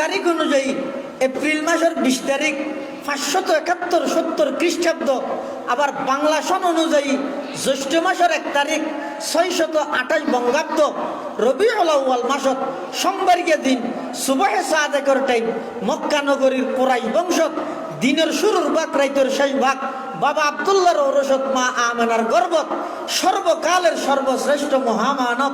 তারিখ অনুযায়ী এপ্রিল মাসের বিশ তারিখ পাঁচশত একাত্তর সত্তর খ্রিস্টাব্দ, আবার বাংলা সন অনুযায়ী জ্যৈষ্ঠ মাসের এক তারিখ ছয়শত আঠাশ বঙ্গাব্দ রবি আলাউয়াল মাসত সোমবারিয়া দিন সুবাহে সাদেকর টাইম মক্কা নগরীর কোরাই বংশত দিনের শুরুর ভাগ, রাইতের শেষ ভাগ বাবা আবদুল্লাহর ঔরসত মা আমেনার গর্বত, সর্বকালের সর্বশ্রেষ্ঠ মহামানব,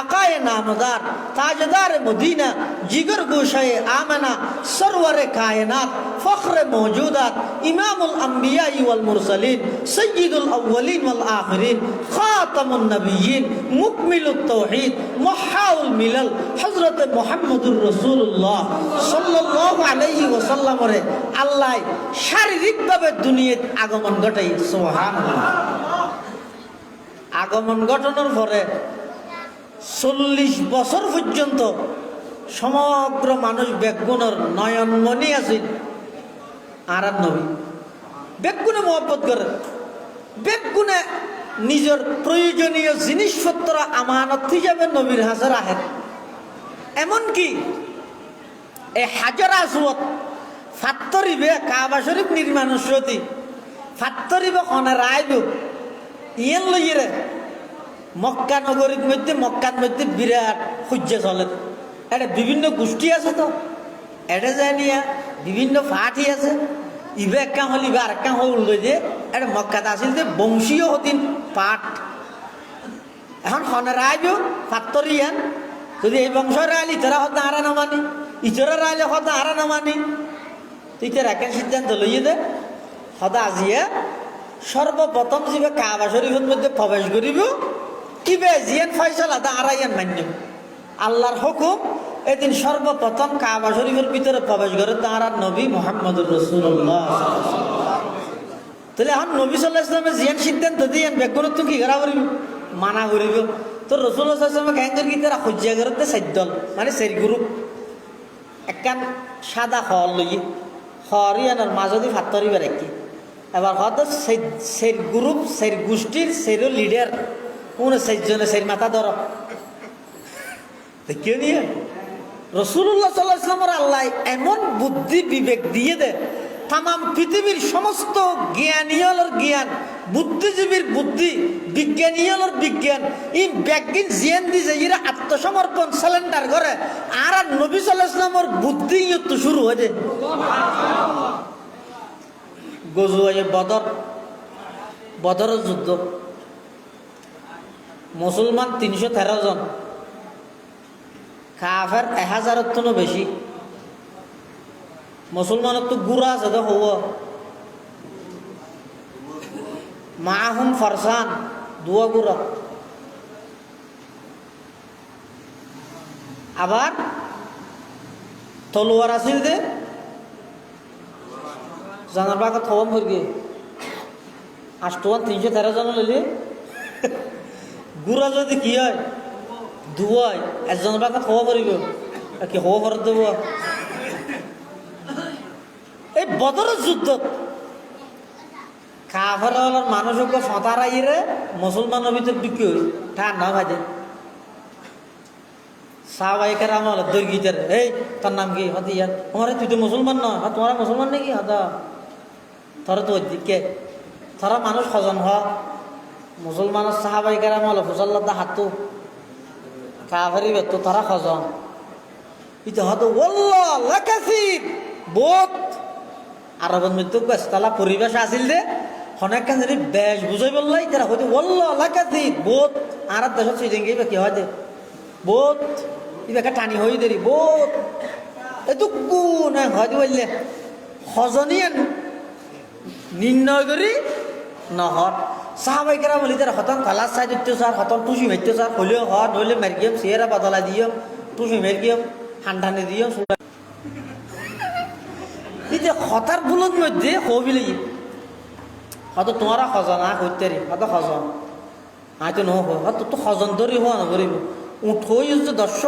আকায়ে নামদার, তাজদার মদিনা, জিগর গুশায়ে আমেনা, সরওয়ারে কায়নাত, ফখরে মৌজুদাত ইমামুল আম্বিয়া ওয়াল মুরসালিন, সৈয়দুল আউ্বালিন ওয়াল আখিরিন, খাতামুন নবিয়িন মুকমিলুত তাওহীদ মহাউল মিলাল, হযরত মুহাম্মদুর রাসূলুল্লাহ সাল্লাল্লাহু আলাইহি ওয়াসাল্লামরে আল্লাহ শারীরিকভাবে দুনিয়াত আগমন ঘটাই, সুবহানাল্লাহ। আগমন ঘটানোর পরে চল্লিশ বছর পর্যন্ত সমগ্র মানুষ বেগুনের নয়নমণি আছে আর আর নবী। বেগুনে মহব্বত করে। বেগুনে নিজের প্রয়োজনীয় জিনিসপত্র আমানত হিসাবে নবীর হাজার আহেন এমনকি এ হাজার আসুয়ত ফাত্তরিবে কাবা শরীফ নির্মাণের সতী ফাত্তরিবে কনে রায়ব ইয়েন লইরে মক্কা নগরীর মধ্যে মক্কার মধ্যে বিরাট সূর্য চলে এটা বিভিন্ন গোষ্ঠী আছে তো। এটা যায় নিয়া বিভিন্ন ফাটি আছে। ইবে একা হল, ইবে আর একা হল লই যে এটা মক্কাত আছিল যে বংশীয় হতিন পাঠ এখন সনের আইব ফাত্তরিয়ান যদি এই বংশের আইল ইতরা হতে হারা নামানি ইতরের আইলে হতে হারা নামানি তো রাখেন সিদ্ধান্ত লইয়ে দে। সদা আজিয়ে সর্বপ্রথম যিবে কাবা শরীফের মধ্যে প্রবেশ করিব, ইবে জিয়ান ফয়সালা দা আড়াইয়ান মান্য। আল্লাহর হুকুম, এদিন সর্বপ্রথম কাবা শরীফের ভিতরে প্রবেশ করে তাঁরা নবী মোহাম্মদুর রসুল্লাহ তাহলে এখন নবী সাল্লাহ ইসলামের জিয়ান সিদ্ধান্ত দিয়েন বেগুনত তো কি করা করিব? মানা করিব। তো রসুল্লাহ ইসলামে গাইন্দর কি তারা সজ্জা করতে সাদ্যল মানে সেই গ্রুপ। একখান সাদা হল লই হরিয়ানার মাজদি ফাত্তরি বেড়াকি এবার হয়তো সেই সেই গ্রুপ সেই গোষ্ঠীর, সেই লিডার কোন সেইজনে সেই মাথা ধর? কেউ নিয়ে রসুল্লাহ সাল্লাহ আল্লাহ এমন বুদ্ধি, বিবেক দিয়ে দে তাম পৃথিবীর সমস্ত জ্ঞানীয়লের জ্ঞান, বুদ্ধিজীবীর বুদ্ধি, বিজ্ঞানীয়লের বিজ্ঞান, এই ব্যাগিন জিয়ান দিছে ইরা আত্মসমর্পণ সিলিন্ডার করে আর নবী সাল্লাহ ইসলামের বুদ্ধি তো শুরু হয়েছে গজুয়াই বদর, বদরের যুদ্ধ। মুসলমান তিনশো তেরো জন। কাফের এক হাজারের তো বেশি। মুসলমানের তো গুড়া আছে তো হব মাহুম ফরসান, দুয়া গুড়া। আবার তলোয়ার আছিল দে জানার বাগত খবর মুরগি আষ্টমান তিনশো তেরো জন লইলে গুড়া যদি কি হয় দুয়াই একজনের বাগত খবর করিব কি খবর ফরত দেব। এই বদরের যুদ্ধত কাফের মানুষকে ফতারাইরে মুসলমানের ভিতর বিক্রি ঠান্ডা ভাজে সাহবাইকার আমার দৈর্ঘিতার এই তোর নাম কি? হতে ইয়ার তোমার তুই তো মুসলমান নয় তোমার মুসলমান নাকি? হতা তোর তো দিকে। তোরা মানুষ সজন হ মুসলমানের সাহাবাইকার আমার ফুসাল্লাদা হাতু কাভারি বেতো তারা সজন। ইতো আরবের মধ্যে বেস্তালা পরিবেশ আছিল দে অনেকখান যদি বেশ বুঝাই বললাই তারা হয়তো ওল্লা বোত আর দেশত সুইদেন গিয়ে কি হয় দে বোত ইবাকে টানি হই দেরি বোত এইটো কোন, হয়তো বললে সজনীয়ে নির্ণয় করি নহর সাহাবাই কেরা বলি তার হতন কালার চাই দিতে স্যার হতন টুসি মারতে স্যার হলেও হর নইলে মারিয়াম সিয়েরা বদলা দিয়ম, টুসি মারিয়াম ঠান্ডানে দিয়ম এই যে হতার বুলত মধ্যে হবিলে হয়তো তোমারা সজনা করতে রে সজন। হয়তো নহ হয়তো তো সজন ধরি হওয়া নকরিব উঠ হই যে দর্শ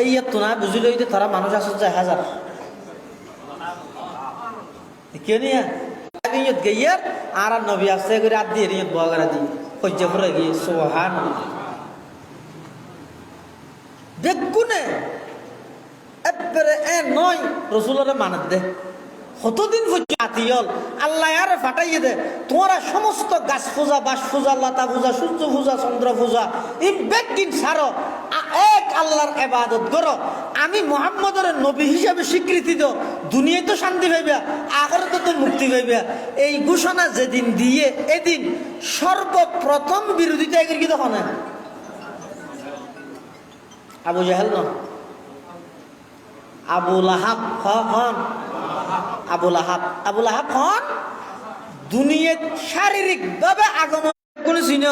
এই ইয়াত তো না বুঝিলে যে তারা মানুষ যে হাজার কেউ নিয়ে ইয়ত আর নবী আসতে করে আদ দিয়ে ইয়ত বগরা দি সহ্য করে গিয়ে সোহান এ নয় রসুলরে মানত দে। কতদিন আতিয়ল আল্লাহ আরে ফাটাইয়ে দে। তোমরা সমস্ত গাছ পূজা বাস পূজা, লতা পূজা, সূর্য পূজা, চন্দ্র পূজা এই ব্যক্তিন সারো এক আল্লাহর এবাদত করো। আমি মোহাম্মদের নবী হিসাবে স্বীকৃতি দো দুনিয়ায় তো শান্তি পাইবা, আখেরাতে তো মুক্তি পাইবা। এই ঘোষণা যেদিন দিয়ে এদিন সর্বপ্রথম বিরোধিতা এগিয়ে কি তখন আবু জাহেল ন? আবু লাহাব হন আবুল আহাব আবুল আহাব হন দুনিয়াত শারীরিকভাবে আগমন করেছি ন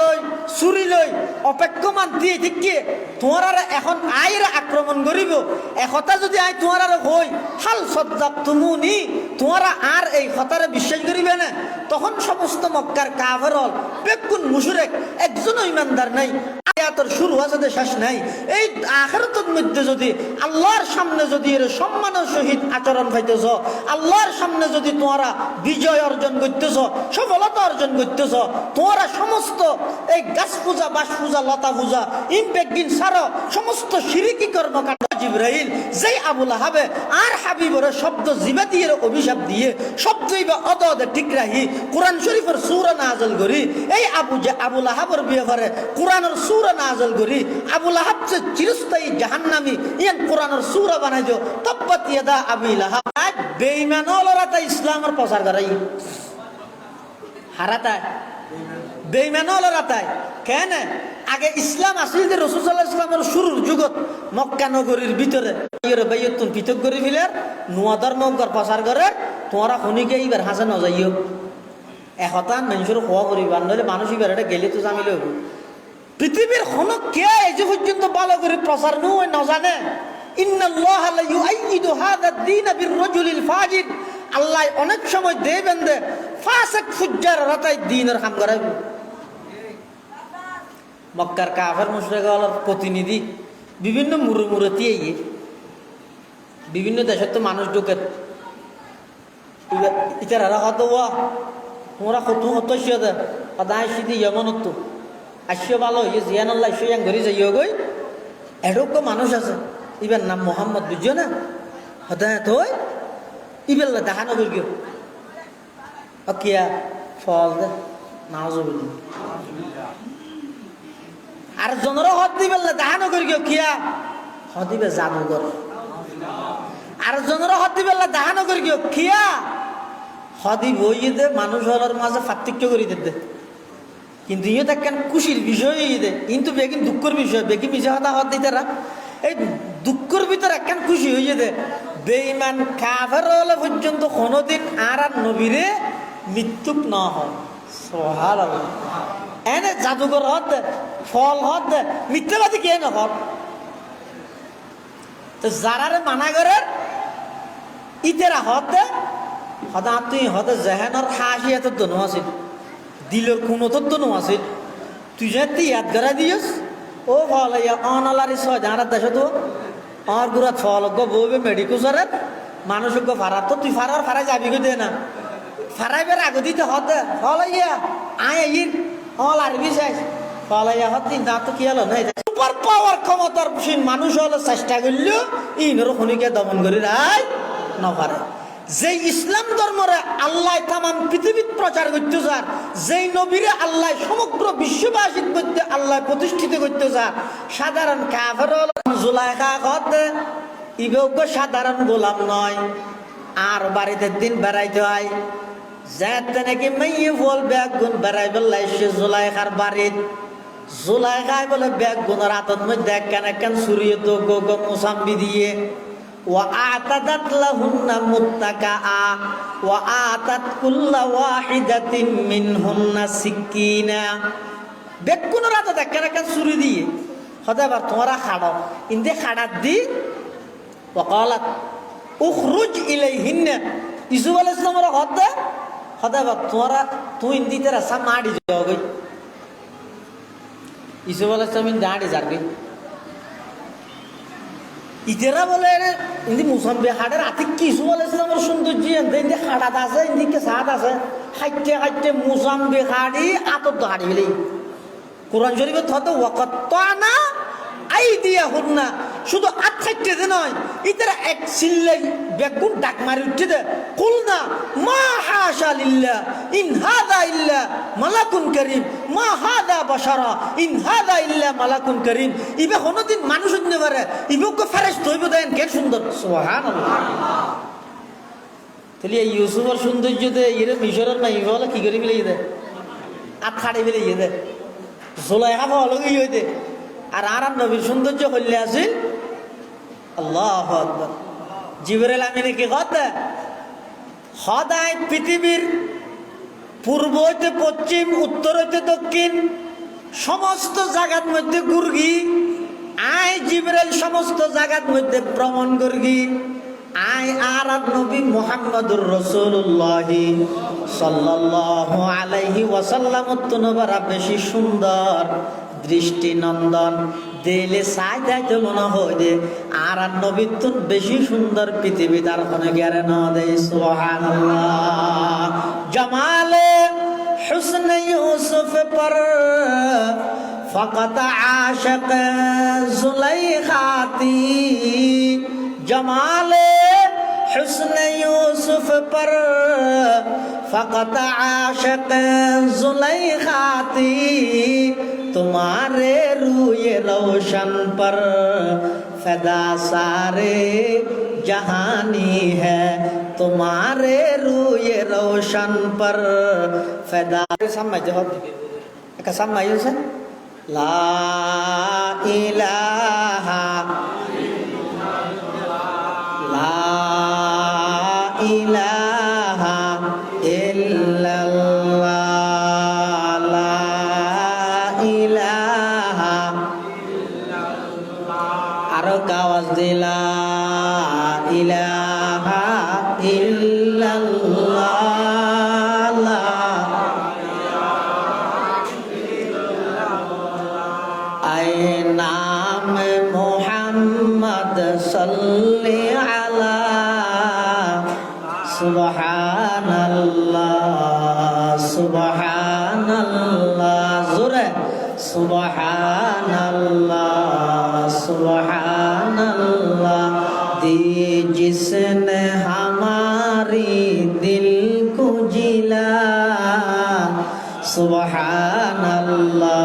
লই চুরি লই অপেক্ষমান দিয়ে ঠিককে তোমার আর এখন আইর আক্রমণ করিব একতা যদি আই তোমার আর হই হাল সজ্জাব তুমুনি, তোমাৰ আর এই হতারে বিশ্বাস করিবে না? তখন সমস্ত মক্কার কাভার হল বেকুন মুশুরেক, একজনও ইমানদার নাই, আয়াতর শুরু আছে শেষ নাই। এই আখেরাতের মধ্যে যদি আল্লাহর সামনে যদি এর সম্মানের সহিত আচরণ পাইতেছ, আল্লাহর সামনে যদি তোমরা বিজয় অর্জন করতেছ, সফলতা অর্জন করতেছ, তোমরা সমস্ত এই গাছ পূজা বাস পূজা, লতা পূজা ইমবেগিন সারো সমস্ত সিরিকি কর্মকাণ্ড জিব্রাহিল যেই আবুল হাবে আর হাবিবর শব্দ জিবা দিয়ে অভিশাপ দিয়ে শব্দ বা অদ অদে ঠিক রাহি কোরআন শরীফের সুর নাজল করি, এই আবু যে আবুল আহাবর ব্যাপারে কোরআনের সুর নাজল করি আবুল আহাব যে চিরস্থায়ী জাহান্নামি ইয়ান কোরআনের সুর বানাই দিও তব্বত ইয়াদা আবিল আহাব বেঈমানলরা তা ইসলামের প্রচার করাই। হারাতায়। বেইমানলরা তাই। কেন? আগে ইসলাম আসিল যে রসুল্লাহ ইসলামের শুরুর যুগত মক্কা নগরীর ভিতরে বাইয়তুন পৃথক করে ফেলার নোয়া ধর্মকর প্রচার করে তোমরা শুনিকে এইবার হাসে নজাইও এশতান মানুষের খোয়া করিবার নইলে মানুষ এবার এটা গেলে তো জামিলে হব পৃথিবীর কোনো কে এই পর্যন্ত ভালো করে প্রচার নয় নজানে আল্লাহ অনেক সময় দেবেন দে ফাসেক ফুজ্জার রাতাই দিনের কাম করাইব। মক্কার কাফের মুশরিকদের প্রতিনিধি বিভিন্ন মুরে মুরতি এই বিভিন্ন দেশের তো মানুষ ঢুকে। ইতারা ওয়া তোমরা কত সদায় সিদি ইয়মনত আসিও ভালো হইয়ে জিয়ান আল্লাহ ইসো ইয়াং ঘুরি যাইও গই এরকম মানুষ আছে। ইবার নাম মোহাম্মদ বুঝছ না? হদায় তো ইবেল্লা দেখানো করি গিয়ে কিয়া? ফল দে নাজুবিল আর জনেরও হদ দিবেল না দেখানো করি কিয়া? হদিবে জাদুঘর। আর জনেরও হদ দিবেল না দেখানো করি কিয়া? হদি বইয়ে দে, মানুষ হলার মাঝে পার্থক্য করি দে কিন্তু ইয়ে দেখেন খুশির বিষয় দে। কিন্তু বেগিন দুঃখের বিষয় বেগি মিশে কথা হদ দিতে এই দুঃখের ভিতরে একখান খুশি হয়ে দে? বেইমান কাফের হলে পর্যন্ত কোনোদিন আর আর নবীরে মৃত্যুক ন হয়। সোহার এনে জাদুঘর হত ফল হত মিথ্যাবাদী কে নহল তো যারারে মানা করে, ইতেরা হত দে সদা তুই হতে জেহেনৰ হাসি এত দনো আছিল দিলৰ কোনত দনো আছিল। তুই যে তুই ইয়াদ করা দিয়স ও ফল অনালারি ছয় জানার দেশ তো আমার গুড়া ফল বউবে মেডিকুসারে মানুষ গো ফারার তো, তুই ফারার ফারাই যাবি দে না। ফারাইবার আগে দিতে হতে ফল ইয়া, আয় ইন হল আরবি শেষ ফল ইয়া হত দাঁত তো কি হলো? না সুপার পাওয়ার ক্ষমতার মানুষ হলে চেষ্টা করল ইনর খনিকে দমন করি রাই নপারে। যে ইসলাম ধর্মরে আল্লাহ তামাম পৃথিবীত প্রচার করতে চান যেই নবীরে আল্লাহ সমগ্র বিশ্ববাসীর মধ্যে আল্লাহ প্রতিষ্ঠিত করতে চান সাধারণ কাফের জুলাইখা হতে ইবেও সাধারণ গোলাম নয়। আর বাড়িতে দিন বেড়াইতে হয়। যাতে নাকি মেয়ে বল ব্যাগ গুণ বেড়াই বেলাই সে জুলাইখার বাড়িত জুলাইখায় বলে ব্যাগ গুণের হাতত মধ্যে একখান একখান সুরিয়ে তো গো গো মোসাম্বি দিয়ে وأعتدت لهن متكئا وآتت كل واحدة منهن سكينا বেকুন রাতে দেখেন একটা চুরি দিয়ে হতে এবার তোমরা খাড়ো ইন্দে খাড়াত দি ওকালাত উখরুজ ইলাই হিন্নে ইসুফ আল ইসলামের হতে এবার তোমরা তুই ইন্দিতে রাসা মাড়ি যাও গই। আল ইসলাম ইন্দে আড়ি যাবি ইতেরা বলে ইন্দি মুসম্বি হাটের আতিক কিছু বলে ইসলামের সৌন্দর্য ইন্দি হাটাত আছে ইন্দিকে সাত আছে। খাইতে খাইতে মুসাম্বি হাড়ি, আতত হাড়ি বলে কোরআন শরীফে থতে ওয়াকত আনা আই দিয়া হুন্না শুধু আট থাকতে নয়, ইতারা এক চিল্লাই বেগুন ডাক মারি উঠতে দে কুল না মা হাশা লিল্লাহ ইন হাদা ইল্লা মালাকুন করিম, মা হাদা বাশারা, ইন হাদা ইল্লা মালাকুন করিম। ইবে কোনোদিন মানুষ হইতে পারে, ইবকে ফেরেশ তৈব দেন কে সুন্দর? সুবহানাল্লাহ। তাহলে এই ইউসুফের সৌন্দর্য দে ইরে মিশরের নাই বলে কি করে ফেলে দে আর খাড়ি ফেলে দে জোলাই হাফা অলগি হইতে। আর আর নবীর সৌন্দর্য হইলে আছিল আল্লাহ আকবার। জিবরাইল আমিনে কি কথা সদায় পৃথিবীর পূর্ব হইতে পশ্চিম, উত্তর হইতে দক্ষিণ, সমস্ত জায়গার মধ্যে গুর্গি, আয় জিবরাইল সমস্ত জায়গার মধ্যে ভ্রমণ করগি আয় আর নবী মোহাম্মদুর রসুল্লাহ সাল্লাল্লাহু আলাইহি ওয়াসাল্লাম বেশি সুন্দর দৃষ্টিনন্দন দিলে সাই দেয় তো মনে হয় যে, আর আর নবীতুন বেশি সুন্দর পৃথিবী তার কোনো গেরে না দেয় সোহান জমালে হুসন ইউসুফ পর ফকত আশক জুলাই খাতি জমালে حسن يوسف ফকত فقط জুলাই খাতি तुम्हारे रूए रोशन पर फदा सारे जहानी है। तुम्हारे रूए रोशन पर फदा। समय कसम मायूस है ला इलाहा إلا الله. أي نام محمد صل على سبحان الله سبحان الله زره سبحان الله سبحان الله دی कभी दिल को जिला सुबहान अल्लाह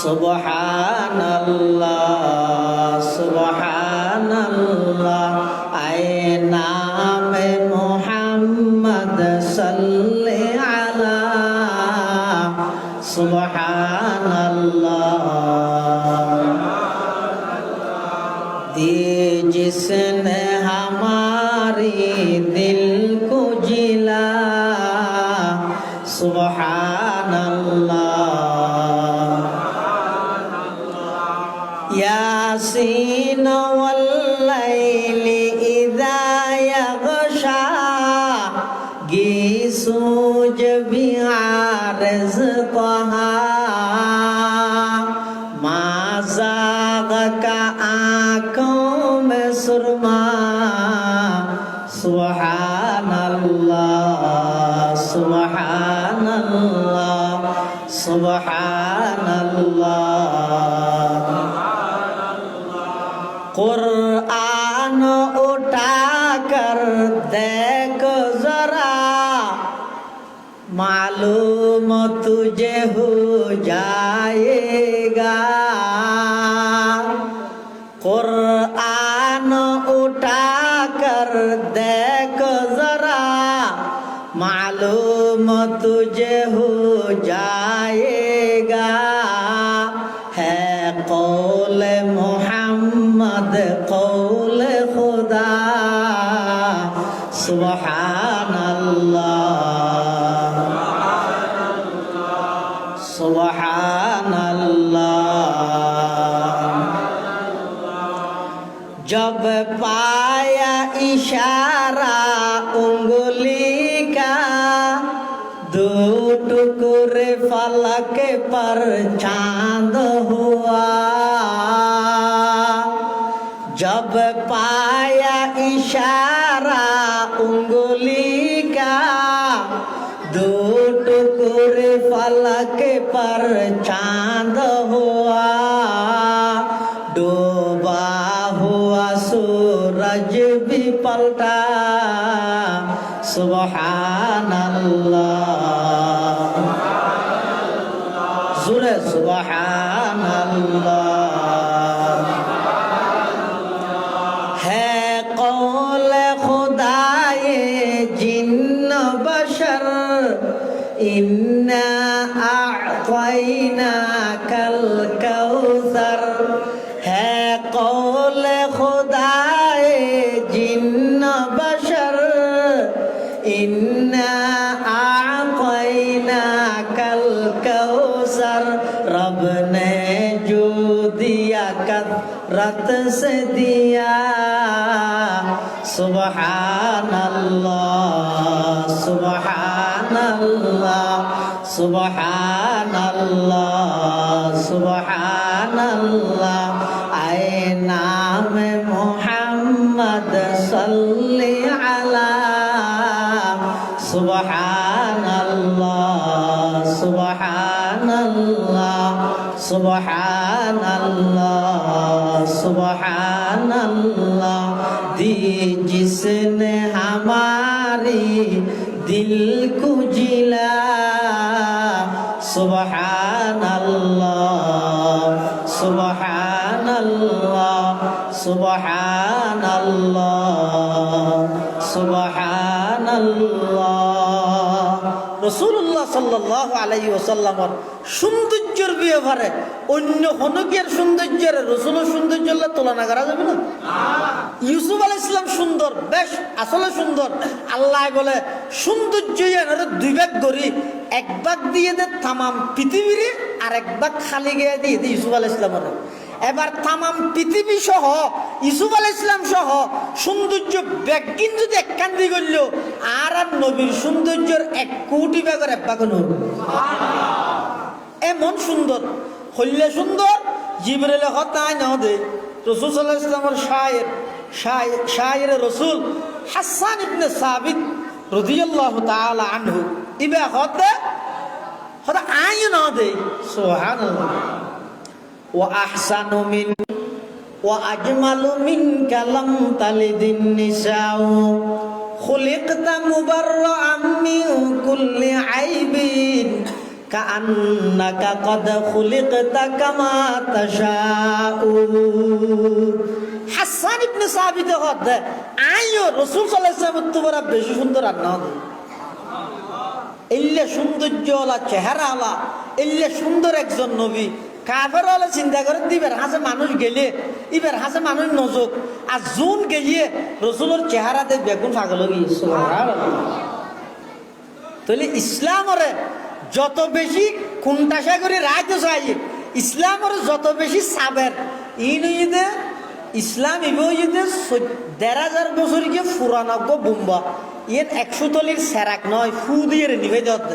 सुबहान अल्लाह सुबहान अल्लाह आए नाम मोहम्मद सल्ले आला सुबहान अल्लाह दे जिसने কোরআন ওটা কর দেখ জরা। মালুম তুঝে হুয়া दो टुकड़े फलक पर चांद हुआ जब पाया इशारा उंगली का दो टुकड़े फलक पर चांद हुआ डूबा हुआ सूरज भी पलटा सुबहान जुरे سبحان الله سبحان الله أي نام محمد صل على سبحان الله سبحان الله سبحان الله سبحان الله دي جسن هماري دل کو جلا سبحان الله سبحان الله سبحان الله سبحان الله رسول الله صلى الله عليه وسلم সুন্দর বিয়ে অন্য কোনো কি আর সৌন্দর্যের রসুলের সৌন্দর্য তুলনা করা যাবে না? ইউসুফ আল ইসলাম সুন্দর, বেশ আসলে সুন্দর। আল্লাহ বলে, সৌন্দর্য দুই ভাগ করি, এক ভাগ দিয়ে দে তামাম পৃথিবীর, আর এক ভাগ খালি গিয়ে দিয়ে দে ইউসুফ আল ইসলামের এবার তামাম পৃথিবী সহ ইসুফ আল ইসলাম সহ, সৌন্দর্য ব্যাগ কিন্তু এক কান্দি করল, আর আর নবীর সৌন্দর্যের এক কোটি ব্যাগের এক বাগন এমন সুন্দর, হইলে সুন্দর, জিবরেলে হতায় না দে। রসুল সাল্লাহ ইসলামের শায়ের শায়ের রসুল হাসান ইবনে সাবিত রদিয়াল্লাহ তাআলা আনহু, ইবে হতে হতে আই না দে। সুবহানাল্লাহ। ওয়া আহসানু মিন, ওয়া আজমালু মিন কালাম তালিদিন নিসাউ। খুলিকতা মুবাররাআম মিন কুল্লি আইবিন। كأنك قد خلقت كما تشاء হাসান ইবনে সাবিত হতে আইও রাসূল সাল্লাল্লাহু আলাইহি ওয়াসাল্লাম তোমরা বেশি সুন্দর আর না ইল্লে সৌন্দর্যওয়ালা চেহারাওয়ালা ইল্লে সুন্দর একজন নবী কাফের হলে চিন্তা করে দিবের হাসে মানুষ গেলে ইবের হাসে মানুষ নজক আর জুন গেলিয়ে রসুলের চেহারাতে বেগুন পাগল গিয়েছে তাহলে ইসলামরে যত বেশি কুণ্ঠাসা করে রাইতে চাই, ইসলামের যত বেশি সাবের, ইন ইদে ইসলাম ইবে ইদে দেড় হাজার বছর গিয়ে বোম্বা বুম্বা, ইয়ের একশো তলির সেরাক নয়, ফু দিয়ে নিবে যাতে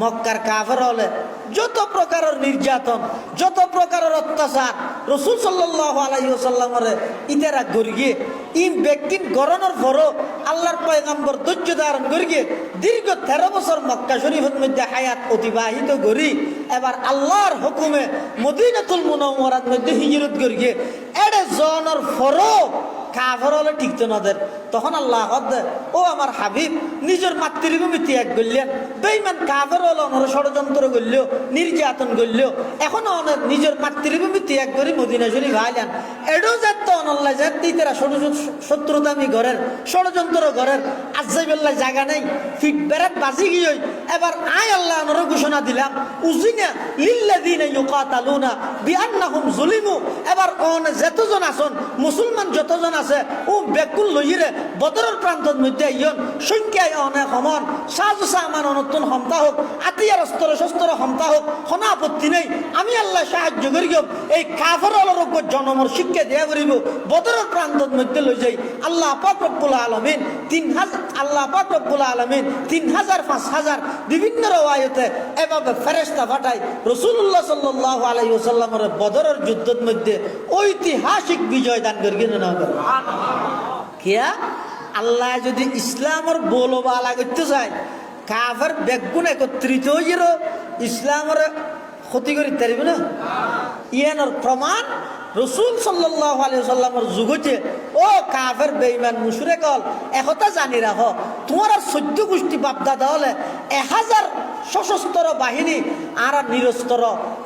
মক্কার কাফের হলে যত প্রকারের নির্যাতন, যত প্রকারের অত্যাচার, রসুল সাল্লাহ আলাইসাল্লামের ইতারা গরিয়ে ইন ব্যক্তিন গরনের পরও আল্লাহর পয়গাম্বর ধৈর্য ধারণ করিয়ে দীর্ঘ তেরো বছর মক্কা শরীফের মধ্যে হায়াত অতিবাহিত করি, এবার আল্লাহর হুকুমে মদিনাতুল মুনাওয়ারার মধ্যে হিজরত করিয়ে এড়ে জনের পরও কাফর হলে টিকতো নদের তখন আল্লাহ ও আমার হাবিব, নিজের মাতৃভূমি ত্যাগ করলেন বেইমান কাফের হলো ওনারা ষড়যন্ত্র করলেও নির্যাতন করলেও এখনও অনেক নিজের মাতৃভূমি ত্যাগ করে মদিনা শরীফ আইলেন। এডো যাত অনল্লা যাত তারা শত্রুতামি ঘরের, ষড়যন্ত্র ঘরের আজাইবেল্লা জায়গা নেই, ফিট বেড়াত বাজি গিয়ে এবার আয় আল্লাহ ওনারা ঘোষণা দিলাম, উজিনা লিল্লাদিনা ইউকাতালুনা বিআন্নাহুম জুলিমু এবার অন যতজন আসন মুসলমান যতজন আছে, ও বেকুল লইরে বদরের প্রান্তর মধ্যে ইয়ন সংখ্যায় অনেক সমান। সাজু সামান অনতুন হমতা হোক, আতিয়ার অস্ত্র শস্ত্র হমতা হোক হনা আপত্তি নেই। আমি আল্লাহ সাহায্য করি এই কাফর অলরোগ্য জনমর শিক্ষা দেয়া করিব। বদরের প্রান্তর মধ্যে লই যাই, আল্লাহ পাক রব্বুল আলমিন তিন হাজার আল্লাহ পাক রব্বুল আলমিন তিন হাজার, পাঁচ হাজার বিভিন্ন রওয়ায়তে এভাবে ফেরেস্তা পাঠায় রসুল্লাহ সাল্লাহ আলাই ওসাল্লামের বদরের যুদ্ধের মধ্যে ঐতিহাসিক বিজয় দান করি না কিয়া আল্লাহ যদি ইসলামের বোলবা করতে চায়, কাফের বেগুন একত্রিত হয়ে ইসলামের ক্ষতি করি তারিব না। ইয়ানোর প্রমাণ রসুল সাল্লামের যুগতে, ও কাফের বেইমান মুসুরে কল একথা জানি রাখ, তোমার আর চোদ্দ গোষ্ঠী বাপদাদা হলে এহাজার সশস্ত্র বাহিনী আর আর নিরস্তর,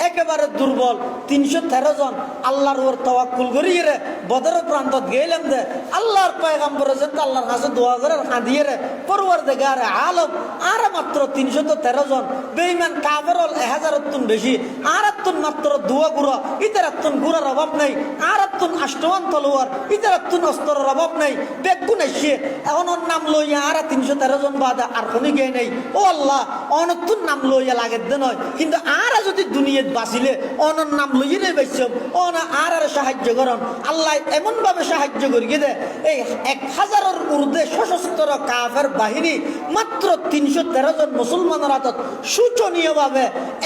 একেবারে দুর্বল। তিনশো তেরো জন আল্লাহর ওর তওয়াক্কুল করিয়ে রে বদর প্রান্তত গেলাম দে। আল্লাহর পয়গাম্বর যেন আল্লাহর কাছে দোয়া করে কাঁদিয়ে রে পরবর দেগারে আলম, আর মাত্র তিনশো তো তেরো জন। বেইমান কাফের হল এহাজার তুন বেশি আর তুন মাত্র দুয়া গুড়া ইতার তুন গুড়ার অভাব নাই। আর তুন আষ্টমান তলোয়ার ইতার তুন অস্ত্রের অভাব নাই। বেগুন এসে এখন নাম লইয়া আর তিনশো তেরো জন বাদ আর কোনো গে নেই। ও আল্লাহ অনতুন নাম লইয়া লাগে নয় কিন্তু আর যদি দুনিয়াত বাঁচিলে, অনর নাম লইয়ে বাইছম অন আর আর সাহায্য করন। আল্লাহ এমন ভাবে সাহায্য করিয়ে দে এই এক হাজারের ঊর্ধ্বে সশস্ত্র কাফের বাহিনী মাত্র তিনশো তেরো জন মুসলমানের হাতত শোচনীয়ভাবে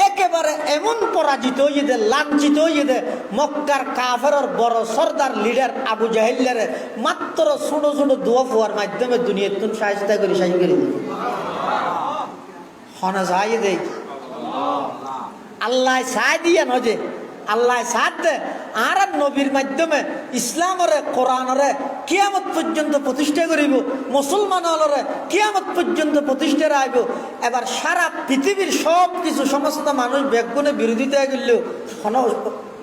একেবারে এমন পরাজিত হয়ে দে লাঞ্ছিত হয়ে দে মক্কার কাফের বড় সর্দার লিডার আবু জাহিল্লারে মাত্র ছোট ছোট দোয়া ফুয়ার মাধ্যমে দুনিয়ার তুমি সাহায্য করি, সাহায্য করে। হনে সাহায্য দেয় আল্লাহ সাহায্য দিয়া নজে আল্লাহ সাথ দে। আর নবীর মাধ্যমে ইসলামরে, কোরআনরে কিয়ামত পর্যন্ত প্রতিষ্ঠা করিব মুসলমানরে কিয়ামত পর্যন্ত প্রতিষ্ঠা রাখব এবার সারা পৃথিবীর সব কিছু সমস্ত মানুষ বেগুনে বিরোধিতা করলেও কোনো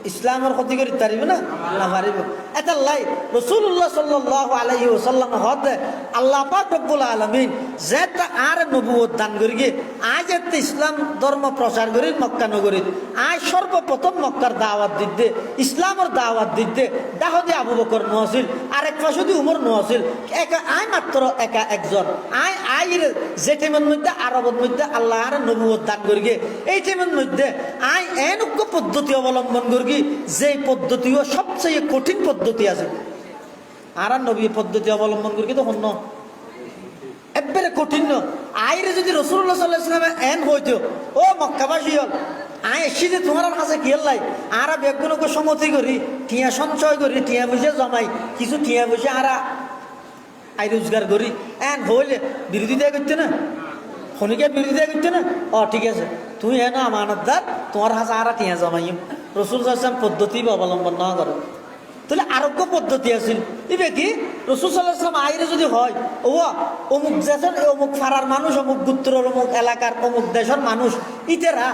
ইসলামের ক্ষতি করি পারিব না? না পারিব। এটা লাই রসুল্লাহ সাল্লাহ আলহি ওসাল্লাম হতে আল্লাহ পাক রব্বুল আলমিন যেটা আর নবুয়ত দান করি আজ এতে ইসলাম ধর্ম প্রচার করি মক্কা নগরীত। আজ সর্বপ্রথম মক্কার দাওয়াত দিতে, ইসলামের দাওয়াত দিতে দাহদি আবু বকর নহছিল আর এক পাশে উমর নহছিল একা আই মাত্র একা একজন। আই আইর যে টাইমের মধ্যে, আরবের মধ্যে আল্লাহ আর নবুয়ত দান করি এই টাইমের মধ্যে আই এনজ্ঞ পদ্ধতি অবলম্বন করি যে পদ্ধতিও সবচেয়ে কঠিন পদ্ধতি আছে। আর আর নবী পদ্ধতি অবলম্বন করি তো অন্য একবারে কঠিন। আইরে যদি রসুল্লাহ সাল্লাহ এন হইতো, ও মক্কাবাসী হল, আই এসি যে তোমার কাছে কি লাই আর বেগুনকে সমতি করি, টিয়া সঞ্চয় করি, টিয়া পয়সা জমাই, কিছু টিয়া পয়সা আর আই রোজগার করি। এন হইলে বিরোধিতা করতে না? খনিকে বিরোধিতা করতে না? ও ঠিক আছে। তুই এনো আমানতদার, তোমার হাতে আর টিয়া জমাইম। রসুল সাল্লাম পদ্ধতি অবলম্বন না করো। তাহলে আরোগ্য পদ্ধতি আছিল। ইবে কি রসুল সাল্লাহাম আইরে যদি হয় ও অমুক দেশের অমুক ফাড়ার মানুষ, অমুক গুত্রের, অমুক এলাকার, অমুক দেশের মানুষ, ইতেরা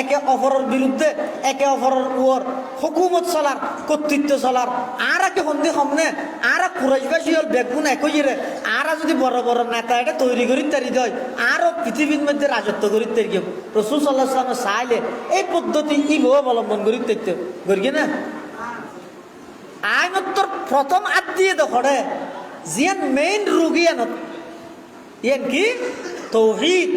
একে অপরের বিরুদ্ধে, একে অপরের উয়র হুকুমত চলার, কর্তৃত্ব চলার, আর একে সন্ধি সমনে, আর কুরাইশবাসী হল বেগুন একইরে আর যদি বড় বড় নেতা এটা তৈরি করি তারি দেয় আরও পৃথিবীর মধ্যে রাজত্ব করি তারি রসুল সাল্লাহ সাল্লামে চাইলে এই পদ্ধতি ইভো অবলম্বন করি দেখতে করি না? আইনত্তর প্রথম আত দিয়ে দখড়ে জিয়ান মেইন রুগী আনত। ইয়ান কি? তৌহিদ।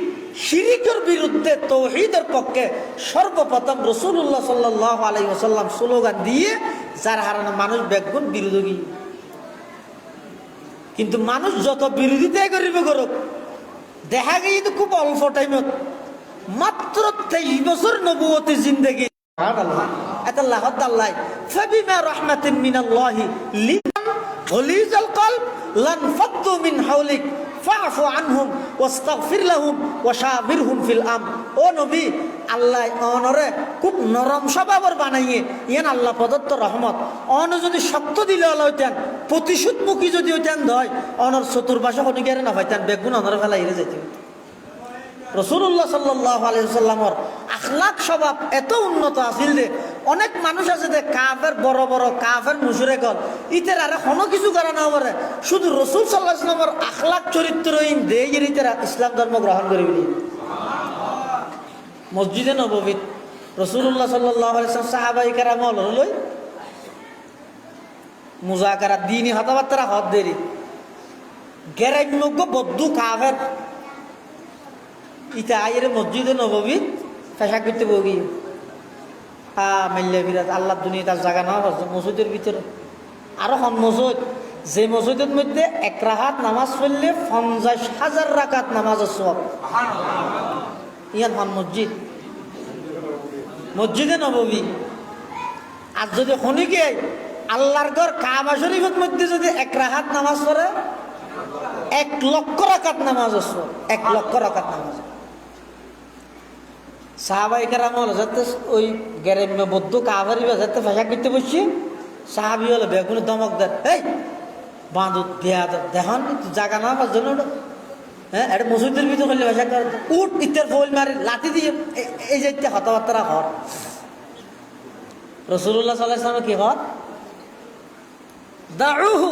শিরিকের বিরুদ্ধে তৌহিদের পক্ষে সর্বপ্রথম রসুল্লাহ সাল্লাহ আলাই ওসাল্লাম স্লোগান দিয়ে যার হারানো মানুষ বেগুন বিরোধী। কিন্তু মানুষ যত বিরোধিতাই করিব করুক, দেখা গিয়ে তো খুব অল্প টাইমত মাত্র তেইশ বছর নবুয়তী জিন্দগি। লাহত আল্লাহ ফাবিমা রাহমাতিন মিনাল্লাহি লিমান গলিজাল কলব, লান ফাদ্দু মিন হাওলিক ফাফু আনহুম, ওয়াস্তাগফির লাহুম, ওয়াশাবিরহুম ফিল আম ও নবী, আল্লাহ অনরে খুব নরম স্বভাবের বানাইয়ে, ইয়ান আল্লাহ প্রদত্ত রহমত। অন যদি শক্ত দিলে হলো হইতেন, প্রতিশোধমুখী যদি হইতেন হয় অনর চতুর্পাশে হনিকারে না হইতেন, বেগুন অনর ফেলাই যেতে রসুল্লাহ সাল্লাহ আলিয়াল্লামর আখলাক স্বভাব এত উন্নত আছিল যে অনেক মানুষ আছে যে কাফের, বড় বড় কাফের মুসুরে গল ইতের আরে কোনো কিছু করা না পারে শুধু রসুল সাল্লাহ ইসলামর আখলাক চরিত্রহীন দে ইতেরা ইসলাম ধর্ম গ্রহণ করিবি মসজিদে নববিত রসুল্লাহ সাল্লাহ সাহাবাই কারাম লই মুজাকারা দিনই হতাবার্তারা হত দেরি। গেরাইমুগ্য বদ্ধু কাফের। ইটা আইরে মসজিদে নববী পেশা করতে বগি। হা মাল্লা বিরাট, আল্লাহ দুনিয়া তার জায়গা না মসজিদের ভিতরে। আরও হন মসজিদ। যে মসজিদের মধ্যে এক রাহাত নামাজ পড়লে পঞ্চাশ হাজার রাকাত নামাজ সব ইয়ান হন মসজিদ। মসজিদে নবমী। আর যদি শনিকে আল্লাহর ঘর কাবা শরীফের মধ্যে যদি এক রাহাত নামাজ পড়ে, এক লক্ষ রাকাত নামাজ আছে এক লক্ষ রাকাত নামাজ সাহাবাই কেরামল যাতে ওই গ্যারেমে বদ্ধ কাভারি যাতে ফেসা করতে বসছি, সাহাবি হলো বেগুনে দমক দেন। এই বাঁধু দেয়া দেখান জাগা না পাঁচ জন হ্যাঁ এটা মসজিদের ভিতরে করলে ফেসা করে উঠ ইত্যার ফল মারি, লাঠি দিয়ে এই যে কথাবার্তা হর রসুল্লাহ সাল্লাহ ইসলামে কি হর দাউহু,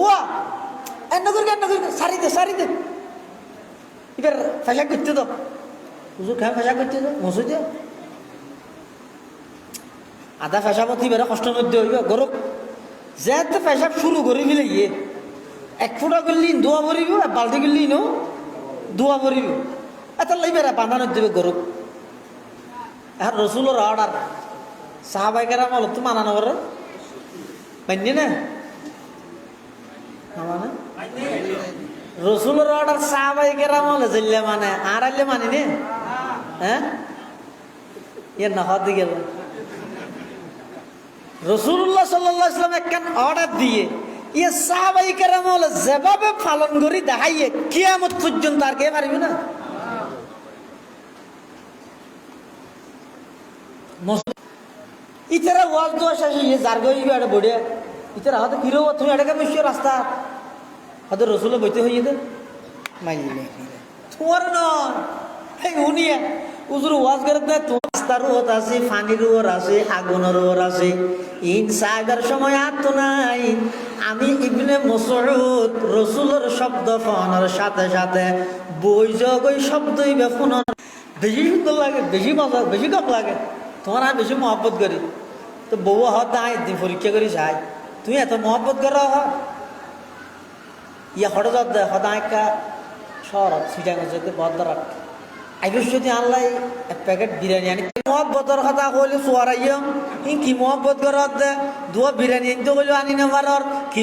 ওয়া এন্ন করি এন্ন করি সারি দে সারি দে। এবার ফেসা করতে দাও। হুজুর খায় ফেসা করতে দাও মসজিদে আধা ফেসা মতো এবারে কষ্ট মধ্যে হইব গরক যেতে পেশাব শুরু করে ফেলে গিয়ে এক ফুটা করলি দোয়া ভরিব এক বালতি করলি নো? দোয়া ভরিব এত লাইবে বাঁধানোর দেবে গরুক এখন রসুলের অর্ডার সাহাবাই কেরাম হলো তো মানানো করে মান্য না? মানে রসুলের অর্ডার সাহাবাই কেরাম হলে জেলে মানে। আর আইলে মানি নে? হ্যাঁ ইয়ে না হতে গেল রসুল্লাহ সাল্লাহ ইসলাম একখান অর্ডার দিয়ে ইয়ে সাহাবাই কেরাম যেভাবে পালন করি দেখাইয়ে কিয়ামত পর্যন্ত আর কে পারবি না ইতারা ওয়াজ শেষে ইয়ে যার গই এটা বড়িয়া ইতারা হয়তো কিরো তুমি এটাকে মিশিয়ে রাস্তা হয়তো রসুলে বইতে হইয়ে দে মাইলে তোমার নয় উজুর ওয়াজ করে তো রাস্তারও ওত আছে পানিরও ওর আছে আগুনেরও ওর আছে। ইন সময় আর নাই। আমি ইবনে মসউদ রসুলের শব্দ ফোনের সাথে সাথে বই জগই শব্দই বেফুন বেশি সুন্দর লাগে, বেশি মজা, বেশি কম লাগে। তোমার আমি বেশি মহব্বত করি। তো বউ হত নাই দিন পরীক্ষা করি চাই তুমি এত মহব্বত করো? হ ইয়া হঠাৎ দে সদায় একটা শহর সিটাং বদরাত যদি আনলাই, এক প্যাকেট বিরিয়ানি আনি। মহব্বতর কথা কইলে সোয়ারাইম কি মহব্বত করত দে? দুয়া বিরিয়ানি আনতে কইলে আনি না পারর কি